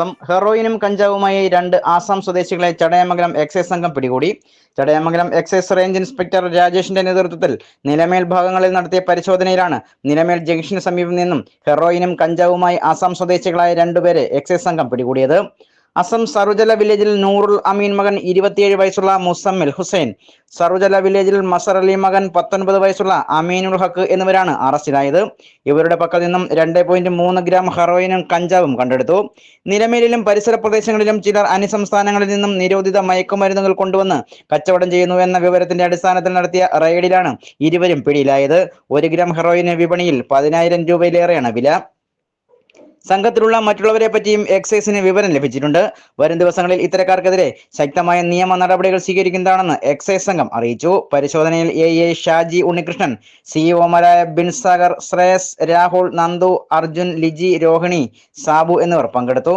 വാർത്തം ഹെറോയിനും കഞ്ചാവുമായി രണ്ട് ആസാം സ്വദേശികളെ ചടയമംഗലം എക്സൈസ് സംഘം പിടികൂടി. ചടയമംഗലം എക്സൈസ് റേഞ്ച് ഇൻസ്പെക്ടർ രാജേഷിന്റെ നേതൃത്വത്തിൽ നിലമേൽ ഭാഗങ്ങളിൽ നടത്തിയ പരിശോധനയിലാണ് നിലമേൽ ജംഗ്ഷന് സമീപം നിന്നും ഹെറോയിനും കഞ്ചാവുമായി ആസാം സ്വദേശികളായ രണ്ടുപേരെ എക്സൈസ് സംഘം പിടികൂടിയത്. അസം സറുജല വില്ലേജിൽ നൂറുൽ അമീൻ മകൻ ഇരുപത്തിയേഴ് വയസ്സുള്ള മുസമ്മിൽ ഹുസൈൻ സറുജല വില്ലേജിൽ മസർ അലി മകൻ പത്തൊൻപത് വയസ്സുള്ള അമീനുൽ ഹക്ക് എന്നിവരാണ് അറസ്റ്റിലായത്. ഇവരുടെ പക്കൽ നിന്നും രണ്ട് പോയിന്റ് മൂന്ന് ഗ്രാം ഹെറോയിനും കഞ്ചാവും കണ്ടെടുത്തു. നിലമേലിലും പരിസര പ്രദേശങ്ങളിലും ചിലർ അന്യസംസ്ഥാനങ്ങളിൽ നിന്നും നിരോധിത മയക്കുമരുന്നുകൾ കൊണ്ടുവന്ന് കച്ചവടം ചെയ്യുന്നു എന്ന വിവരത്തിന്റെ അടിസ്ഥാനത്തിൽ നടത്തിയ റെയ്ഡിലാണ് ഇരുവരും പിടിയിലായത്. ഒരു ഗ്രാം ഹെറോയിന് വിപണിയിൽ പതിനായിരം രൂപയിലേറെയാണ് വില. സംഘത്തിലുള്ള മറ്റുള്ളവരെ പറ്റിയും എക്സൈസിന് വിവരം ലഭിച്ചിട്ടുണ്ട്. വരും ദിവസങ്ങളിൽ ഇത്തരക്കാർക്കെതിരെ ശക്തമായ നിയമ നടപടികൾ സ്വീകരിക്കുന്നതാണെന്ന് എക്സൈസ് സംഘം അറിയിച്ചു. പരിശോധനയിൽ എ എ ഷാജി ഉണ്ണികൃഷ്ണൻ സിഇഒമാരായ ബിൻസാഗർ ശ്രേയസ് രാഹുൽ നന്ദു അർജുൻ ലിജി രോഹിണി സാബു എന്നിവർ പങ്കെടുത്തു.